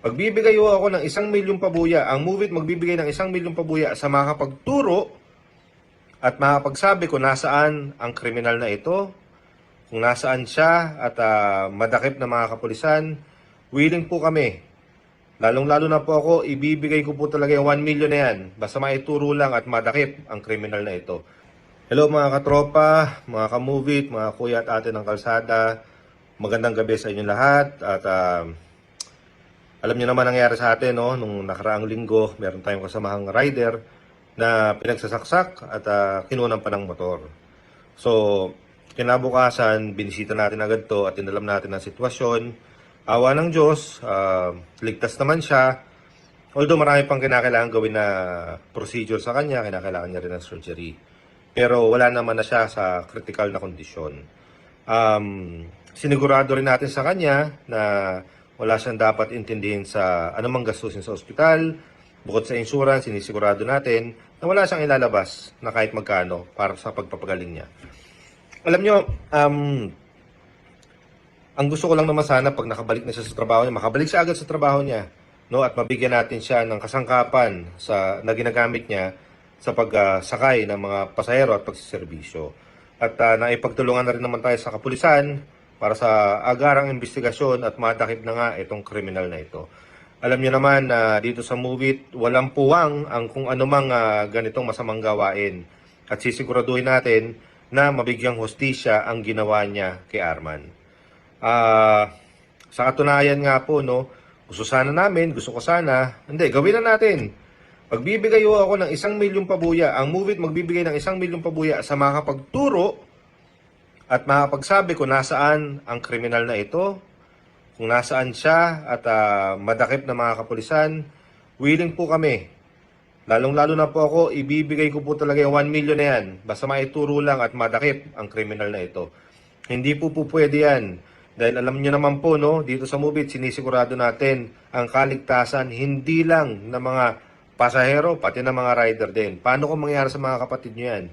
Magbibigay ho ako ng isang milyong pabuya. Ang Move It magbibigay ng isang milyong pabuya sa makakapagturo at makapagsabi kung nasaan ang kriminal na ito, kung nasaan siya at ah, madakip na mga kapulisan, willing po kami. Lalong-lalo na po ako, ibibigay ko po talaga yung 1 million na yan. Basta maituro lang at madakip ang kriminal na ito. Hello mga katropa, mga kamuvit, mga kuya at ate ng kalsada. Magandang gabi sa inyo lahat. At ah, alam niyo naman nangyari sa atin, no? Nung nakaraang linggo, meron tayong kasamahang rider na pinagsasaksak at uh, kinunan pa ng motor. So, kinabukasan, binisita natin agad to at inalam natin ang sitwasyon. Awa ng Diyos, ah, ligtas naman siya. Although marami pang kinakailangan gawin na procedure sa kanya, kinakailangan niya rin ng surgery. Pero wala naman na siya sa critical na kondisyon. Um, sinigurado rin natin sa kanya na wala siyang dapat intindihin sa anumang gastusin sa ospital. Bukod sa insurance, sinisigurado natin na wala siyang ilalabas na kahit magkano para sa pagpapagaling niya. Alam nyo, um, ang gusto ko lang naman sana pag nakabalik na siya sa trabaho niya, makabalik siya agad sa trabaho niya, no? At mabigyan natin siya ng kasangkapan sa na ginagamit niya sa pagsakay ng mga pasahero at pagsiservisyo. At uh, naipagtulungan na rin naman tayo sa kapulisan para sa agarang investigasyon at madakip na nga itong kriminal na ito. Alam niyo naman na dito sa movie, walang puwang ang kung anumang ah, ganitong masamang gawain. At sisiguraduhin natin na mabigyang hostisya ang ginawa niya kay Arman. Ah, sa katunayan nga po, no, gusto sana namin, gusto ko sana, hindi, gawin na natin. Magbibigay ho ako ng isang milyong pabuya. Ang Move It magbibigay ng isang milyong pabuya sa makakapagturo at makapagsabi kung nasaan ang kriminal na ito, kung nasaan siya at ah, madakip na mga kapulisan, willing po kami. Lalong-lalo na po ako, ibibigay ko po talaga yung 1 million na yan. Basta maituro lang at madakip ang kriminal na ito. Hindi po po pwede yan. Dahil alam niyo naman po, no, dito sa Mubit, sinisigurado natin ang kaligtasan hindi lang ng mga pasahero, pati ng mga rider din. Paano kung mangyari sa mga kapatid niyo yan?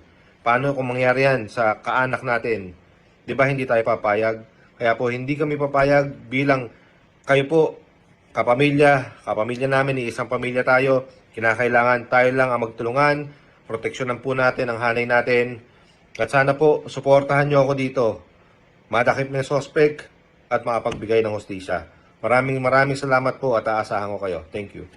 Paano kung mangyari yan sa kaanak natin? Di ba hindi tayo papayag? Kaya po hindi kami papayag bilang kayo po, kapamilya, kapamilya namin, isang pamilya tayo, kinakailangan tayo lang ang magtulungan, proteksyonan po natin ang hanay natin, at sana po, suportahan nyo ako dito. Madakip yung suspect at makapagbigay ng hostisya. Maraming maraming salamat po at aasahan ko kayo. Thank you.